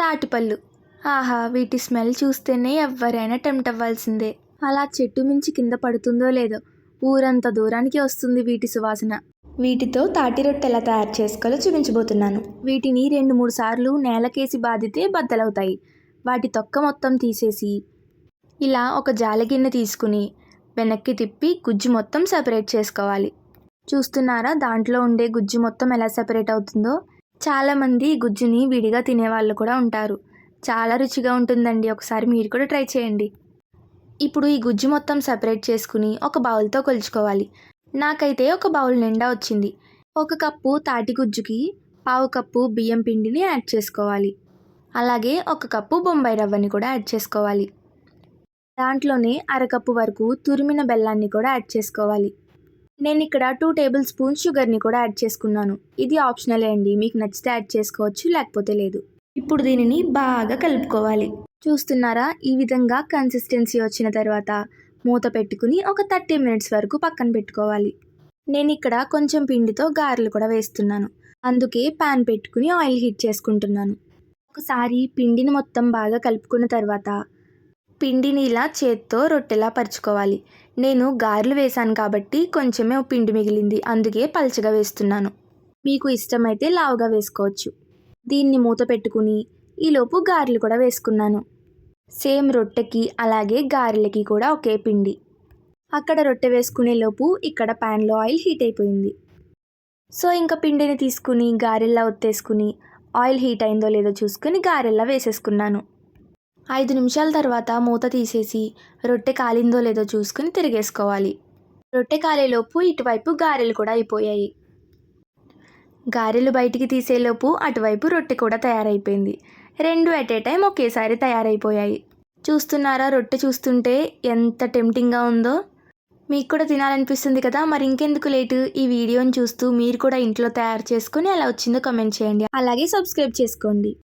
తాటిపళ్ళు. ఆహా వీటి స్మెల్ చూస్తేనే ఎవరైనా టెంప్ట్ అవ్వాల్సిందే. అలా చెట్టు మించి కింద పడుతుందో లేదో ఊరంత దూరానికి వస్తుంది వీటి సువాసన. వీటితో తాటి రొట్టె ఎలా తయారు చేసుకోవాలో చూపించబోతున్నాను. వీటిని రెండు మూడు సార్లు నేలకేసి బాదితే బద్దలవుతాయి. వాటి తొక్క మొత్తం తీసేసి ఇలా ఒక జాలగిన్నె తీసుకుని వెనక్కి తిప్పి గుజ్జు మొత్తం సెపరేట్ చేసుకోవాలి. చూస్తున్నారా దాంట్లో ఉండే గుజ్జు మొత్తం ఎలా సెపరేట్ అవుతుందో? చాలామంది గుజ్జుని విడిగా తినేవాళ్ళు కూడా ఉంటారు. చాలా రుచిగా ఉంటుందండి. ఒకసారి మీరు కూడా ట్రై చేయండి. ఇప్పుడు ఈ గుజ్జు మొత్తం సెపరేట్ చేసుకుని ఒక బౌల్తో కొలుచుకోవాలి. నాకైతే ఒక బౌల్ నిండా వచ్చింది. ఒక కప్పు తాటి గుజ్జుకి పావు కప్పు బియ్యం పిండిని యాడ్ చేసుకోవాలి. అలాగే ఒక కప్పు బొంబాయి రవ్వని కూడా యాడ్ చేసుకోవాలి. దాంట్లోనే అరకప్పు వరకు తురిమిన బెల్లాన్ని కూడా యాడ్ చేసుకోవాలి. నేను ఇక్కడ టూ టేబుల్ స్పూన్స్ షుగర్ని కూడా యాడ్ చేసుకున్నాను. ఇది ఆప్షనలే అండి. మీకు నచ్చితే యాడ్ చేసుకోవచ్చు లేకపోతే లేదు. ఇప్పుడు దీనిని బాగా కలుపుకోవాలి. చూస్తున్నారా? ఈ విధంగా కన్సిస్టెన్సీ వచ్చిన తర్వాత మూత పెట్టుకుని ఒక థర్టీ మినిట్స్ వరకు పక్కన పెట్టుకోవాలి. నేను ఇక్కడ కొంచెం పిండితో గారెలు కూడా వేస్తున్నాను. అందుకే ప్యాన్ పెట్టుకుని ఆయిల్ హీట్ చేసుకుంటున్నాను. ఒకసారి పిండిని మొత్తం బాగా కలుపుకున్న తర్వాత పిండిని ఇలా చేత్తో రొట్టెలా పరుచుకోవాలి. నేను గారెలు వేశాను కాబట్టి కొంచెమే పిండి మిగిలింది. అందుకే పల్చగా వేస్తున్నాను. మీకు ఇష్టమైతే లావుగా వేసుకోవచ్చు. దీన్ని మూత పెట్టుకుని ఈలోపు గారెలు కూడా వేసుకున్నాను. సేమ్ రొట్టెకి అలాగే గారెలకి కూడా ఒకే పిండి. అక్కడ రొట్టె వేసుకునే లోపు ఇక్కడ ప్యాన్లో ఆయిల్ హీట్ అయిపోయింది. సో ఇంకా పిండిని తీసుకుని గారెల్లా ఒత్తేసుకుని ఆయిల్ హీట్ అయిందో లేదో చూసుకుని గారెల్లా వేసేసుకున్నాను. ఐదు నిమిషాల తర్వాత మూత తీసేసి రొట్టె కాలిందో లేదో చూసుకుని తిరిగేసుకోవాలి. రొట్టె కాలేలోపు ఇటువైపు గారెలు కూడా అయిపోయాయి. గారెలు బయటికి తీసేలోపు అటువైపు రొట్టె కూడా తయారైపోయింది. రెండు ఎట్ ఏ టైం ఒకేసారి తయారైపోయాయి. చూస్తున్నారా రొట్టె చూస్తుంటే ఎంత టెంప్టింగ్గా ఉందో? మీకు కూడా తినాలనిపిస్తుంది కదా మరి ఇంకెందుకు లేటు? ఈ వీడియోని చూస్తూ మీరు కూడా ఇంట్లో తయారు చేసుకుని ఎలా వచ్చిందో కమెంట్ చేయండి. అలాగే సబ్స్క్రైబ్ చేసుకోండి.